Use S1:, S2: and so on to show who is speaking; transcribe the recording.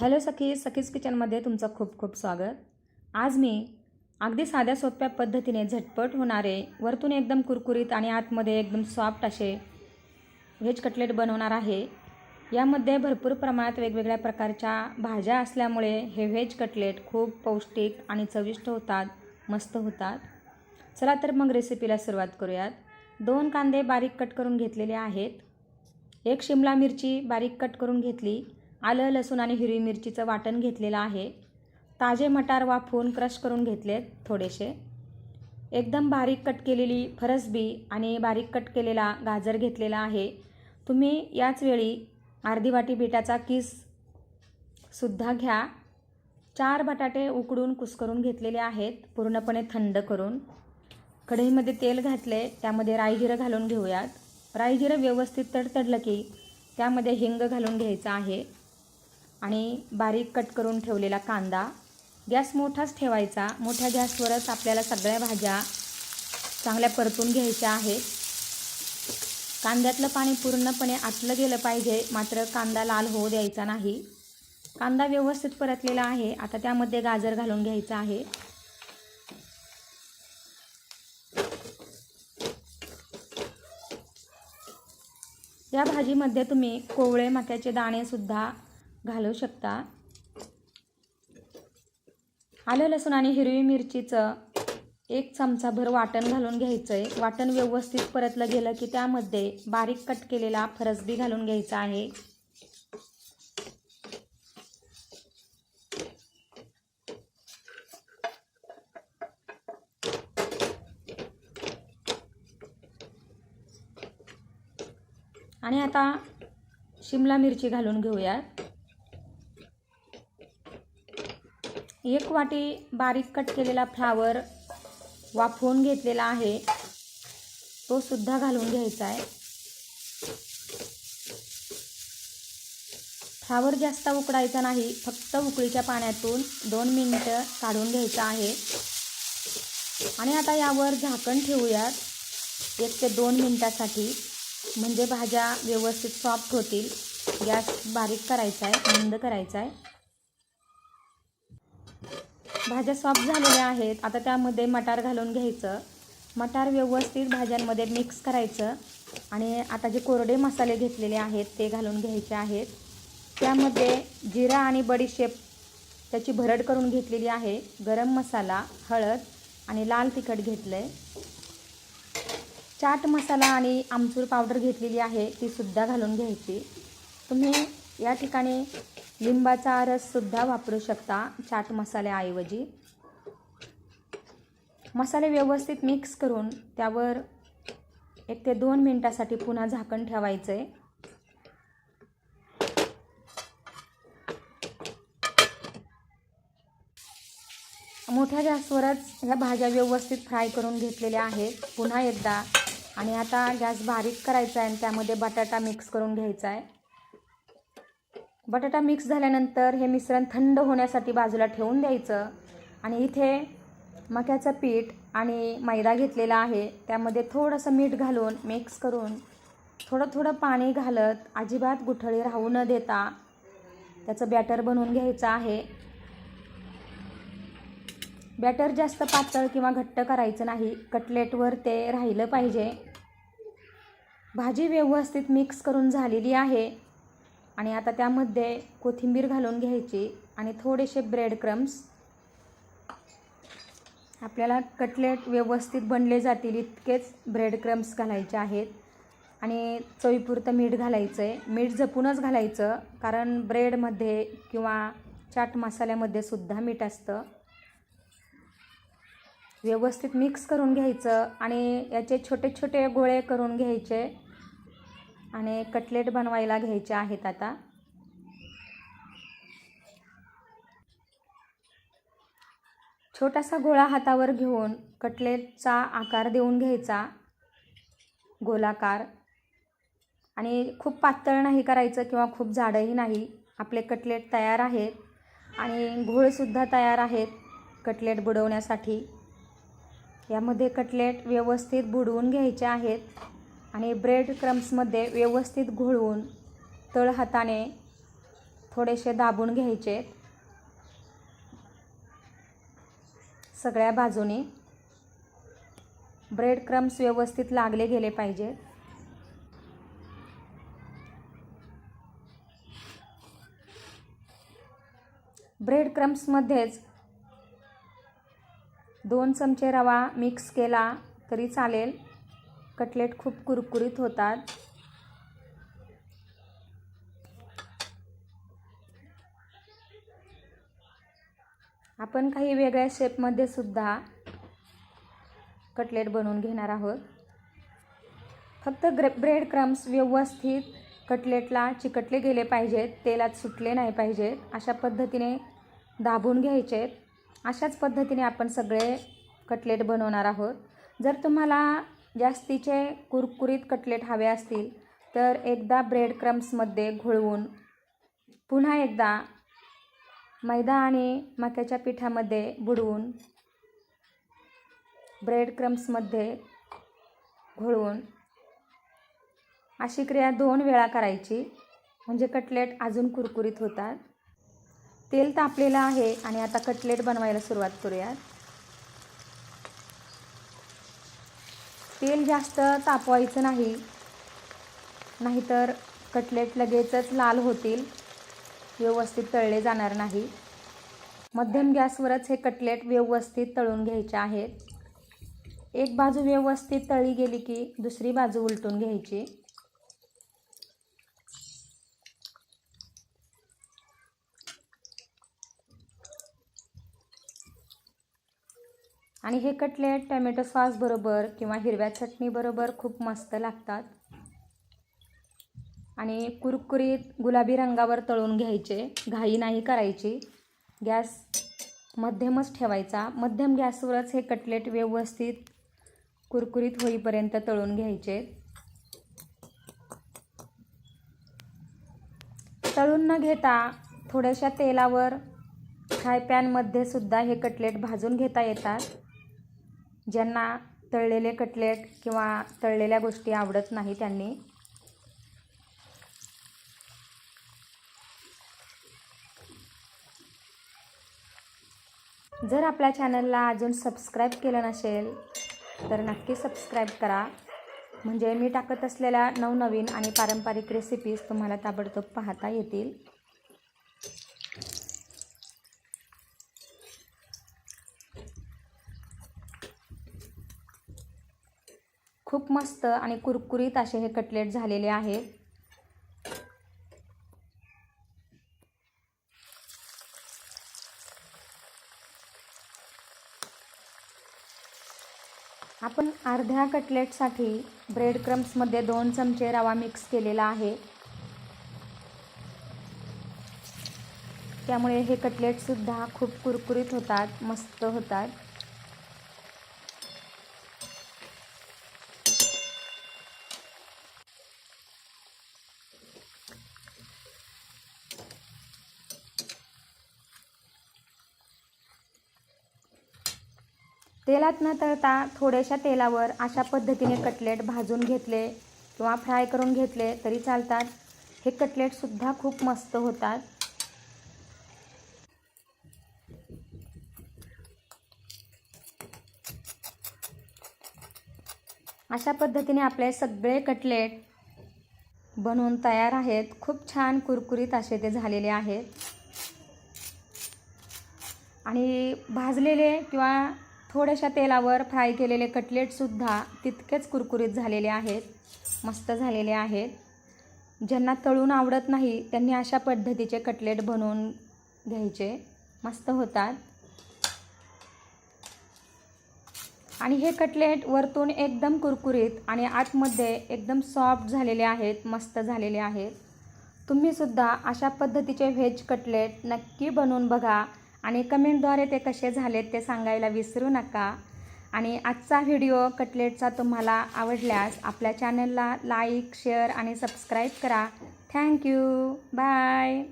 S1: Hello सखी सखीज किचनमध्ये तुमचं खूप खूप स्वागत. आज मी अगदी साध्या सोप्या पद्धतीने झटपट होणारे वरतून एकदम कुरकुरीत आणि आतमध्ये एकदम सॉफ्ट असे व्हेज कटलेट बनवणार आहे. यामध्ये भरपूर प्रमाणात वेगवेगळ्या प्रकारच्या भाज्या असल्यामुळे हे व्हेज कटलेट खूप पौष्टिक आणि चविष्ट होतात मस्त होतात. चला तर मग रेसिपीला सुरुवात करूयात. दोन कांदे बारीक कट करून घेतलेले आहेत. एक शिमला मिरची बारीक कट करून घेतली. आलं लसूण आणि हिरवी मिरचीचं वाटण घेतलेलं आहे. ताजे मटार वाफवून क्रश करून घेतलेत थोडेसे. एकदम बारीक कट केलेली फरसबी आणि बारीक कट केलेला गाजर घेतलेला आहे. तुम्ही याच वेळी अर्धी वाटी बिटाचा किस सुद्धा घ्या. चार बटाटे उकडून कुस्करून घेतलेले आहेत पूर्णपणे थंड करून. कढईमध्ये तेल घातले त्यामध्ये राईजिरं घालून घेऊयात. राईजिरं व्यवस्थित तडतडलं की त्यामध्ये हिंग घालून घ्यायचं आहे. आणि बारीक कट करून ठेवलेला कांदा. गॅस मोठाच ठेवायचा. मोठ्या गॅसवरच आपल्याला सगळ्या भाज्या चांगल्या परतून घ्यायच्या आहेत. कांद्यातलं पाणी पूर्णपणे आटलं गेलं पाहिजे. मात्र कांदा लाल होऊ द्यायचा नाही. कांदा व्यवस्थित परतलेला आहे. आता त्यामध्ये गाजर घालून घ्यायचं आहे. या भाजीमध्ये तुम्ही कोवळे मक्याचे दाणेसुद्धा घालू शकता. आलं लसूण आणि हिरवी मिरचीचं एक चमचाभर वाटण घालून घ्यायचं आहे वाटण व्यवस्थित परतलं गेलं की त्यामध्ये बारीक कट केलेला फरसबी घालून घ्यायचा आहे. आणि आता शिमला मिरची घालून घेऊयात. एक वाटी बारीक कट केलेला फ्लावर वाफवून घेतलेला आहे. तो सुद्धा घालून घ्यायचा आहे. फ्लावर जास्त उकडायचा नाही फक्त उकळीच्या पाण्यातून दोन मिनटं काढून घ्यायचं आहे. आणि आता यावर झाकण ठेवूयात. एक ते दोन मिनटासाठी म्हणजे भाज्या व्यवस्थित सॉफ्ट होतील. गॅस बारीक करायचा आहे मंद करायचा आहे. भाज्या सॉफ्ट झालेल्या आहेत. आता त्यामध्ये मटार घालून घ्यायचं. मटार व्यवस्थित भाज्यांमध्ये मिक्स करायचं. आणि आता जे कोरडे मसाले घेतलेले आहेत ते घालून घ्यायचे आहेत. त्यामध्ये जिरा आणि बडीशेप त्याची भरड करून घेतलेली आहे. गरम मसाला हळद आणि लाल तिखट घेतलं आहे चाट मसाला आणि आमचूर पावडर घेतलेली आहे ती सुद्धा घालून घ्यायची. तुम्ही या ठिकाणी लिंबाचा रससुद्धा वापरू शकता चाट मसाल्याऐवजी. मसाले व्यवस्थित मिक्स करून त्यावर एक ते दोन मिनटासाठी पुन्हा झाकण ठेवायचं. आहे मोठ्या गॅसवरच ह्या भाज्या व्यवस्थित फ्राय करून घेतलेल्या आहेत. पुन्हा एकदा. आणि आता गॅस बारीक करायचा आहे आणि त्यामध्ये बटाटा मिक्स करून घ्यायचा आहे. बटाटा मिक्स झाल्यानंतर हे मिश्रण थंड होण्यासाठी बाजूला ठेवून द्यायचं. आणि इथे मक्याचं पीठ आणि मैदा घेतलेला आहे. त्यामध्ये थोडंसं मीठ घालून मिक्स करून थोडं थोडं पाणी घालत अजिबात गुठळी राहू न देता त्याचं बॅटर बनवून घ्यायचं आहे. बॅटर जास्त पातळ किंवा घट्ट करायचं नाही. कटलेटवर ते राहिलं पाहिजे. भाजी व्यवस्थित मिक्स करून झालेली आहे. आणि आता त्यामध्ये कोथिंबीर घालून घ्यायची आणि थोडेसे ब्रेड क्रम्स आपल्याला कटलेट व्यवस्थित बनले जातील इतकेच ब्रेड क्रम्स घालायचे आहेत. आणि चवीपुरतं मीठ घालायचं आहे मीठ जपूनच घालायचं कारण ब्रेडमध्ये किंवा चाट मसाल्यामध्ये सुद्धा मीठ असतं. व्यवस्थित मिक्स करून घ्यायचं आणि याचे छोटे छोटे गोळे करून घ्यायचे. आणि कटलेट बनवायला घ्यायचे आहेत आता. छोटासा गोळा हातावर घेऊन कटलेटचा आकार देऊन घ्यायचा गोलाकार. आणि खूप पातळ नाही करायचं किंवा खूप जाडंही नाही. आपले कटलेट तयार आहेत आणि घोळसुद्धा तयार आहेत कटलेट बुडवण्यासाठी. यामध्ये कटलेट व्यवस्थित बुडवून घ्यायचे आहेत. आणि ब्रेड क्रम्समध्ये व्यवस्थित घोळवून तळ हाताने थोडेसे दाबून घ्यायचे. सगळ्या बाजूनी ब्रेड क्रम्स व्यवस्थित लागले गेले पाहिजेत ब्रेड क्रम्समध्येच दोन चमचे रवा मिक्स केला तरी चालेल. कटलेट खूप कुरकुरीत होतात. आपण काही वेगळ्या शेपमध्ये सुद्धा कटलेट बनवून घेणार आहोत. फक्त ग्रे ब्रेड क्रम्स व्यवस्थित कटलेटला चिकटले गेले पाहिजेत तेलात सुटले नाही पाहिजेत अशा पद्धतीने दाबून घ्यायचेत. अशाच पद्धतीने आपण सगळे कटलेट बनवणार आहोत. जर तुम्हाला जास्तीचे कुरकुरीत कटलेट हवे असतील तर एकदा ब्रेड क्रम्समध्ये घोळवून पुन्हा एकदा मैदा आणि मक्याच्या पिठामध्ये बुडवून ब्रेड क्रम्समध्ये घोळवून अशी क्रिया दोन वेळा करायची. म्हणजे कटलेट अजून कुरकुरीत होतात. तेल तापलेलं आहे आणि आता कटलेट बनवायला सुरुवात करूयात. तेल जास्त तापवायचं नाही. नाहीतर कटलेट लगेचच लाल होतील. व्यवस्थित तळले जाणार नाही. मध्यम गॅसवरच हे कटलेट व्यवस्थित तळून घ्यायचे आहेत. एक बाजू व्यवस्थित तळी गेली की दुसरी बाजू उलटून घ्यायची. आणि हे कटलेट टमॅटो सॉस बरोबर किंवा हिरव्या चटणीबरोबर खूप मस्त लागतात. आणि कुरकुरीत गुलाबी रंगावर तळून घ्यायचे. घाई नाही करायची. गॅस मध्यमच ठेवायचा. मध्यम गॅसवरच हे कटलेट व्यवस्थित कुरकुरीत होईपर्यंत तळून घ्यायचे. तळून न घेता थोड्याशा तेलावर फ्राय पॅनमध्ये सुद्धा हे कटलेट भाजून घेता येतात. ज्यांना तळलेले कटलेट किंवा तळलेल्या गोष्टी आवडत नाही त्यांनी. जर आपल्या चॅनलला अजून सबस्क्राईब केलं नसेल तर नक्की सबस्क्राईब करा. म्हणजे मी टाकत असलेल्या नवनवीन आणि पारंपरिक रेसिपीज तुम्हाला ताबडतोब पाहता येतील खूप मस्त आणि कुरकुरीत असे हे कटलेट झालेले आहेत आपण अर्ध्या कटलेटसाठी ब्रेड क्रम्समध्ये दोन चमचे रवा मिक्स केलेला आहे. त्यामुळे हे कटलेटसुद्धा खूप कुरकुरीत होतात मस्त होतात. तेलात न तळता थोड्याशा तेलावर अशा पद्धतीने कटलेट भाजून घेतले किंवा फ्राय करून घेतले तरी चालतात. हे कटलेटसुद्धा खूप मस्त होतात. अशा पद्धतीने आपले सगळे कटलेट बनवून तयार आहेत. खूप छान कुरकुरीत असे ते झालेले आहेत. आणि भाजलेले किंवा थोड्याशा तेलावर फ्राय केलेले कटलेटसुद्धा तितकेच कुरकुरीत झालेले आहेत मस्त झालेले आहेत. ज्यांना तळून आवडत नाही त्यांनी अशा पद्धतीचे कटलेट बनवून घ्यायचे. मस्त होतात. आणि हे कटलेट वरतून एकदम कुरकुरीत आणि आतमध्ये एकदम सॉफ्ट झालेले आहेत मस्त झालेले आहेत. तुम्हीसुद्धा अशा पद्धतीचे व्हेज कटलेट नक्की बनवून बघा. आणि कमेंटद्वारे ते कसे झालेत ते सांगायला विसरू नका. आणि आजचा व्हिडिओ कटलेटचा तुम्हाला आवडल्यास आपल्या चॅनलला लाईक शेअर आणि सबस्क्राईब करा. Thank you bye